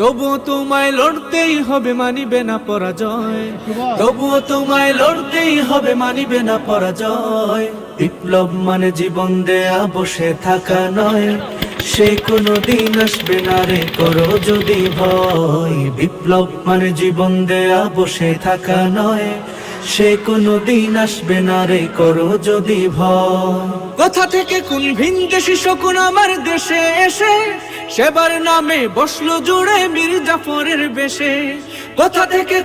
তবুও তোমায় লড়তেই হবে মানিবে না পরাজয়। তবুও তোমায় লড়তেই হবে মানিবে না পরাজয়। বিপ্লব মানে জীবন দেয়া বসে থাকা নয়। সে কোনো দিন আসবে না রে করো যদি ভয়। বিপ্লব মানে জীবন দেয়া বসে থাকা নয়। সে কোনো দিন আসবে না রে, করো যদি কোথা থেকে কোন ভিন দেশি শকুন আমার দেশে এসে, সেবার নামে বসল জুড়ে মীর জাফরের বেশে। কোথা থেকে